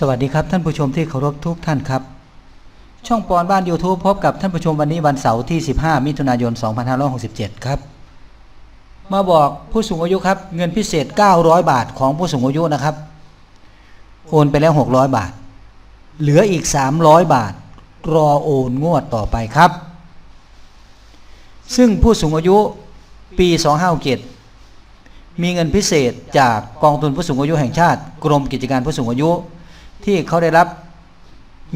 สวัสดีครับท่านผู้ชมที่เคารพทุกท่านครับ ช่องปอนบ้าน YouTube พบกับท่านผู้ชมวันนี้วันเสาร์ที่ 15 มิถุนายน 2567 ครับ มาบอกผู้สูงอายุครับ เงินพิเศษ 900 บาทของผู้สูงอายุนะครับ โอนไปแล้ว 600 บาท เหลืออีก 300 บาท รอโอนงวดต่อไปครับ ซึ่งผู้สูงอายุปี 2567มีเงินพิเศษจากกองทุนผู้สูงอายุแห่งชาติ กรมกิจการผู้สูงอายุ ที่เขาได้รับ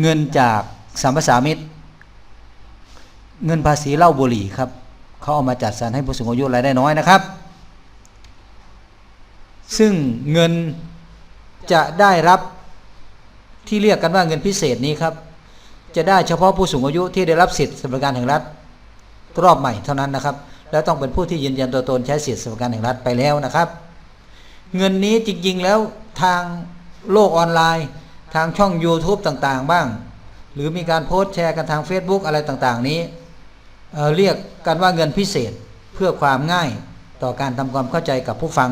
เงินจากสัมปสามิตร เงินภาษีเหล้าบุหรี่ครับเขาเอามาจัดสรรให้ผู้สูงอายุรายได้น้อยนะครับ ซึ่งเงินจะได้รับที่เรียกกันว่าเงินพิเศษนี้ครับ จะได้เฉพาะผู้สูงอายุที่ได้รับสิทธิสวัสดิการแห่งรัฐรอบใหม่เท่านั้นนะครับ แล้วต้องเป็นผู้ที่ยืนยันตัวตนใช้สิทธิสวัสดิการแห่งรัฐไปแล้วนะครับ เงินนี้จริงๆแล้วทางโลกออนไลน์ ทางช่อง YouTube ต่างๆ บ้าง หรือมีการโพสต์แชร์กันทาง Facebook อะไรต่างๆ นี้เเรียกกันว่าเงินพิเศษเพื่อความง่ายต่อการทำความเข้าใจกับผู้ฟัง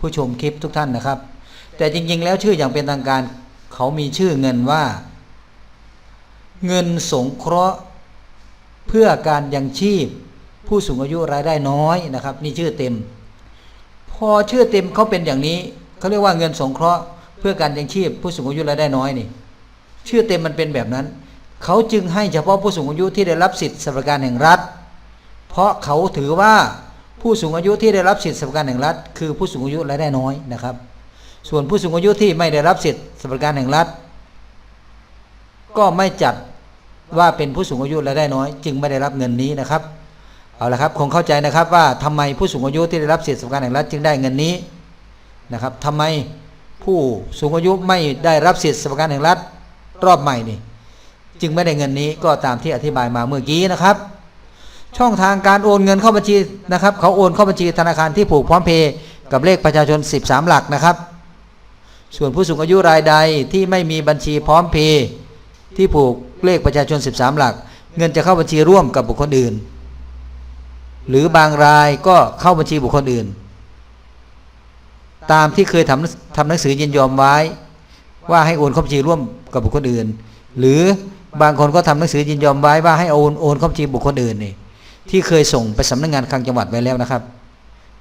ผู้ชมคลิปทุกท่านนะครับ แต่จริงๆ แล้วชื่ออย่างเป็นทางการเขามีชื่อเงินว่า เงินสงเคราะห์เพื่อการยังชีพ ผู้สูงอายุรายได้น้อยนะครับ นี่ชื่อเต็ม พอชื่อเต็มเขาเป็นอย่างนี้เขาเรียกว่าเงินสงเคราะห์ เพื่อการยังชีพผู้สูงอายุรายได้น้อยนี่ ชื่อเต็มมันเป็นแบบนั้น เขาจึงให้เฉพาะผู้สูงอายุที่ได้รับสิทธิสวัสดิการแห่งรัฐ เพราะเขาถือว่าผู้สูงอายุที่ได้รับสิทธิสวัสดิการแห่งรัฐ คือผู้สูงอายุรายได้น้อยนะครับ ส่วนผู้สูงอายุที่ไม่ได้รับสิทธิสวัสดิการแห่งรัฐ ก็ไม่จัดว่าเป็นผู้สูงอายุรายได้น้อย จึงไม่ได้รับเงินนี้นะครับเอาละครับคงเข้าใจนะครับว่าทำไมผู้สูงอายุที่ได้รับสิทธิสวัสดิการแห่งรัฐจึงได้เงินนี้นะครับทำไม ผู้สูงอายุไม่ได้รับสิทธิสวัสดิการแห่งรัฐรอบใหม่นี่ จึงไม่ได้เงินนี้ก็ตามที่อธิบายมาเมื่อกี้นะครับ ช่องทางการโอนเงินเข้าบัญชีนะครับ เขาโอนเข้าบัญชีธนาคารที่ผูกพร้อมเพย์กับเลขประชาชน 13 หลักนะครับ ส่วนผู้สูงอายุรายใดที่ไม่มีบัญชีพร้อมเพย์ที่ผูกเลขประชาชน 13 หลัก เงินจะเข้าบัญชีร่วมกับบุคคลอื่น หรือบางรายก็เข้าบัญชีบุคคลอื่น ตามที่เคยทำทำหนังสือยินยอมไว้ ว่าให้โอนข้าบัญชีร่วมกับบุคคลอื่น หรือบางคนก็ทำหนังสือยินยอมไว้ว่าให้โอนโอนข้าบัญชีบุคคลอื่นนี่ที่เคยส่งไปสำนักงานคลังจังหวัดไว้แล้วนะครับ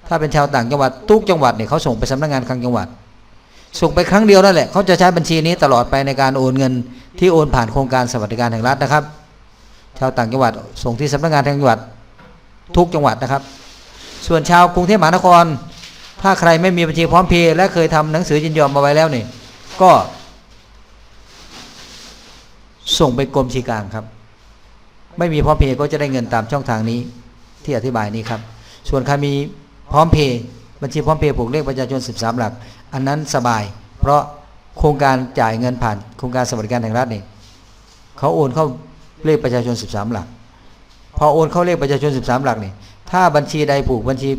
ถ้าเป็นชาวต่างจังหวัดทุกจังหวัดเนี่ยเขาส่งไปสำนักงานคลังจังหวัด ส่งไปครั้งเดียวนั่นแหละเขาจะใช้บัญชีนี้ตลอดไปในการโอนเงินที่โอนผ่านโครงการสวัสดิการแห่งรัฐนะครับ ชาวต่างจังหวัดส่งที่สำนักงานทางจังหวัดทุกจังหวัดนะครับ ส่วนชาวกรุงเทพมหานคร ถ้าใครไม่มีบัญชีพร้อมเพย์และเคยทำหนังสือยินยอมมาไว้แล้วนี่ก็ ส่งไปกรมชีกลางครับ ไม่มีพร้อมเพย์ก็จะได้เงินตามช่องทางนี้ ที่อธิบายนี้ครับ ส่วนใครมีพร้อมเพย์บัญชีพร้อมเพย์ผูกเลขประชาชน 13 หลัก อันนั้นสบาย เพราะโครงการจ่ายเงินผ่านโครงการสวัสดิการแห่งรัฐนี่เขาโอนเข้าเลขประชาชน 13 หลัก พอโอนเข้าเลขประชาชน 13 หลักนี่ถ้าบัญชีใดผูกบัญชี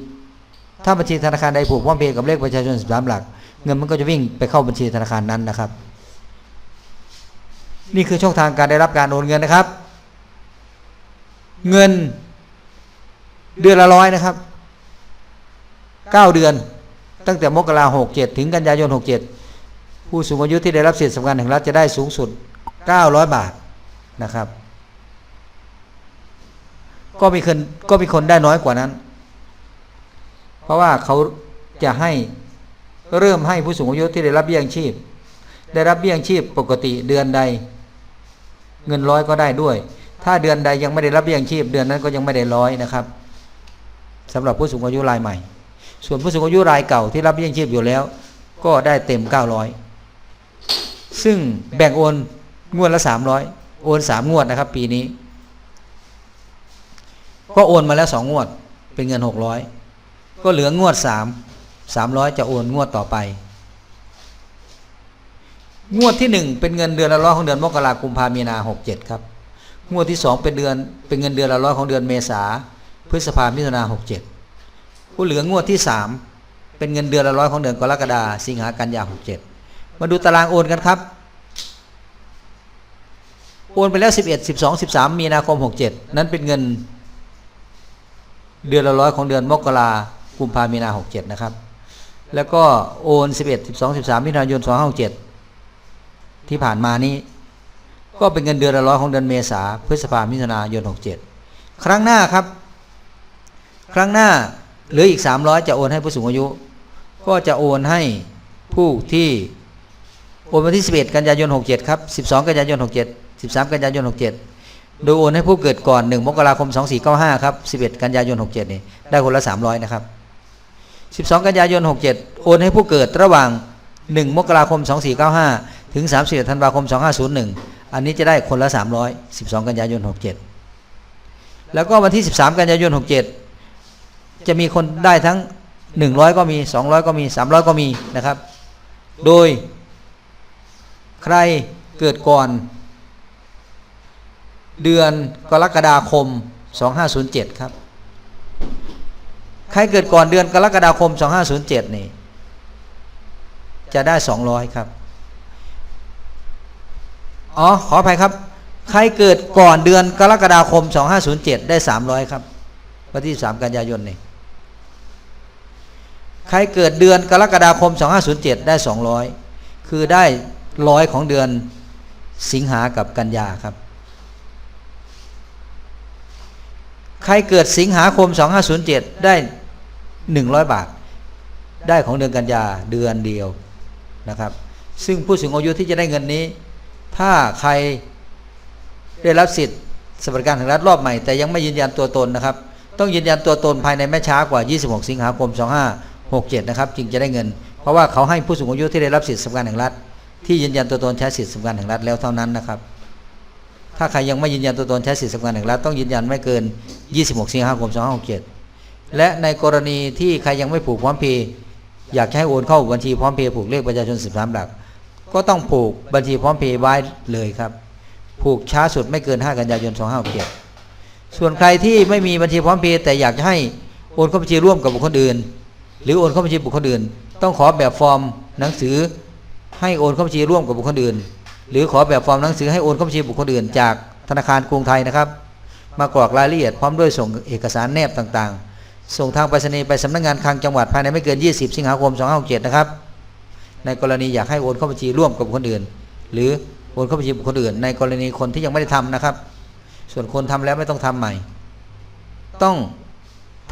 ถ้าบัญชีธนาคารใดผูกพร้อมเพย์กับเลขประชาชน 13 หลัก เงินมันก็จะวิ่งไปเข้าบัญชีธนาคารนั้นนะครับ นี่คือช่องทางการได้รับการโอนเงินนะครับ เงินเดือนละร้อยนะครับเก้าเดือน ตั้งแต่มกราหกเจ็ดถึงกันยายนหกเจ็ดผู้สูงอายุที่ได้รับสิทธิสำคัญแห่งรัฐจะได้สูงสุดเก้าร้อยบาทนะครับ ก็มีคนก็มีคนได้น้อยกว่านั้น เพราะว่าเขาจะให้เริ่มให้ผู้สูงอายุที่ได้รับเบี้ยยังชีพ ได้รับเบี้ยยังชีพปกติเดือนใด เงินร้อยก็ได้ด้วย ถ้าเดือนใดยังไม่ได้รับเบี้ยยังชีพ เดือนนั้นก็ยังไม่ได้ร้อยนะครับสำหรับผู้สูงอายุรายใหม่ ส่วนผู้สูงอายุรายเก่าที่รับเบี้ยยังชีพอยู่แล้ว ก็ได้เต็ม 900 ซึ่งแบ่งโอนงวดละ 300 โอน 3 งวดนะครับ ปีนี้ ก็โอนมาแล้ว 2 งวด เป็นเงิน 600 ก็เหลืองวด3 300จะโอนงวดต่อไป งวดที่หนึ่งเป็นเงินเดือนละร้อยของเดือนมกราคมกุมภามีนาหกเจ็ดครับ งวดที่สองเป็นเดือนเป็นเงินเดือนละร้อยของเดือนเมษาพฤษภามิถุนาหกเจ็ดผู้เหลืองวดที่สามเป็นเงินเดือนละร้อยของเดือนกรกฎาสิงหากันยาหกเจ็ดมาดูตารางโอนกันครับโอนไปแล้วสิบเอ็ดสิบสองสิบสามมีนาคมหกเจ็ดนั้นเป็นเงิน เดือนละร้อยของเดือนมกรา กุมภามีนาหกเจ็ดนะครับ แล้วก็โอนสิบเอ็ดสิบสองสิบสามมิถุนายนสองห้าหกเจ็ดที่ผ่านมานี้ ก็เป็นเงินเดือนละร้อยของเดือนเมษาพฤษภามิถุนายน67ครั้งหน้าครับ ครั้งหน้าเหลืออีก300จะโอนให้ผู้สูงอายุ ก็จะโอนให้ผู้ที่โอนวันที่ 11 กันยายน 67 ครับ 12 กันยายน 67 13 กันยายน 67 โดยโอนให้ผู้เกิดก่อน 1 มกราคม 2495 ครับ 11 กันยายน 67 นี่ ได้คนละ 300 นะครับ 12 กันยายน 67 โอนให้ผู้เกิดระหว่าง 1 มกราคม 2495 ถึง 31 ธันวาคม 2501 อันนี้จะได้คนละ 300 12 กันยายน 67 แล้วก็วันที่ 13 กันยายน 67 จะมีคนได้ทั้ง 100 ก็มี 200 ก็มี 300 ก็มีนะครับ โดย ใครเกิดก่อน เดือนกรกฎาคม 2507 ครับ ใครเกิดก่อนเดือนกรกฎาคม 2507 นี่ จะได้ 200 ครับ อ๋อ ขออภัยครับ ใครเกิดก่อนเดือนกรกฎาคม 2507 ได้ 300 ครับ วันที่ 3 กันยายนนี่ ใครเกิดเดือนกรกฎาคม 2507 ได้ 200 คือได้ร้อยของเดือนสิงหากับกันยาครับ ใครเกิดสิงหาคม 2507 ได้ 100 บาท ได้ของเดือนกันยาเดือนเดียวนะครับ ซึ่งผู้สูงอายุที่จะได้เงินนี้ ถ้าใครได้รับสิทธิ์สวัสดิการแห่งรัฐรอบใหม่ แต่ยังไม่ยืนยันตัวตนนะครับ ต้องยืนยันตัวตนภายในไม่ช้ากว่า 26 สิงหาคม 2567 นะครับ จึงจะได้เงิน เพราะว่าเขาให้ผู้สูงอายุที่ได้รับสิทธิสวัสดิการแห่งรัฐที่ยืนยันตัวตนใช้สิทธิสวัสดิการแห่งรัฐแล้วเท่านั้นนะครับ ถ้าใครยังไม่ยืนยันตัวตนใช้สิทธิสวัสดิการแห่งรัฐต้องยืนยันไม่เกิน 26 สิงหาคม 2567 และในกรณีที่ใครยังไม่ผูกพร้อมเพย์อยากให้โอนเข้าบัญชีพร้อมเพย์ผูกเลขประชาชน 13 หลัก ก็ต้องผูกบัญชีพร้อมเพย์ไว้เลยครับ ผูกช้าสุดไม่เกิน 5 กันยายน 2567 ส่วนใครที่ไม่มีบัญชีพร้อมเพย์แต่อยากจะให้โอนเข้าบัญชีร่วมกับบุคคลอื่น หรือโอนเข้าบัญชีบุคคลอื่น ต้องขอแบบฟอร์มหนังสือให้โอนเข้าบัญชีร่วมกับบุคคลอื่น หรือขอแบบฟอร์มหนังสือให้โอนเข้าบัญชีบุคคลอื่น จากธนาคารกรุงไทยนะครับ มากรอกรายละเอียดพร้อมด้วยส่งเอกสารแนบต่างๆ ส่งทางไปรษณีย์ไปสำนักงานคลังจังหวัดภายในไม่เกิน 20 สิงหาคม 2567 นะครับ ในกรณีอยากให้โอนเข้าบัญชีร่วมกับบุคคลอื่น หรือโอนเข้าบัญชีบุคคลอื่น ในกรณีคนที่ยังไม่ได้ทำนะครับ ส่วนคนทำแล้วไม่ต้องทำใหม่ ต้อง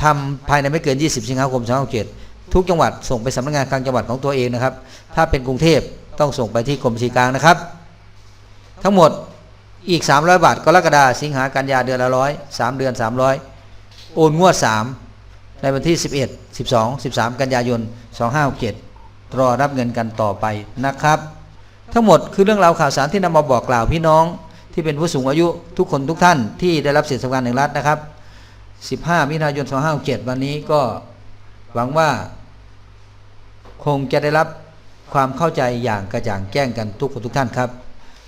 ทำภายในไม่เกิน 20 สิงหาคม 2567 ทุกจังหวัดส่งไปสำนักงานคลังจังหวัดของตัวเองนะครับ ถ้าเป็นกรุงเทพต้องส่งไปที่กรมบัญชีกลางนะครับ ทั้งหมดอีก 300 บาทกรกฎาสิงหากันยาเดือนละร้อยสามเดือน 300 โอนงวด 3 ในวันที่ 11 12 13 กันยายน 2567รอรับเงินกันต่อไปนะครับ ทั้งหมดคือเรื่องราวข่าวสารที่นำมาบอกกล่าวพี่น้องที่เป็นผู้สูงอายุทุกคนทุกท่านที่ได้รับสิทธิสวัสดิการแห่งรัฐนะครับ 15 มิถุนายน 2567 วันนี้ก็หวังว่า คงจะได้รับความเข้าใจอย่างกระจ่างแจ้งกันทุกคนทุกท่านครับ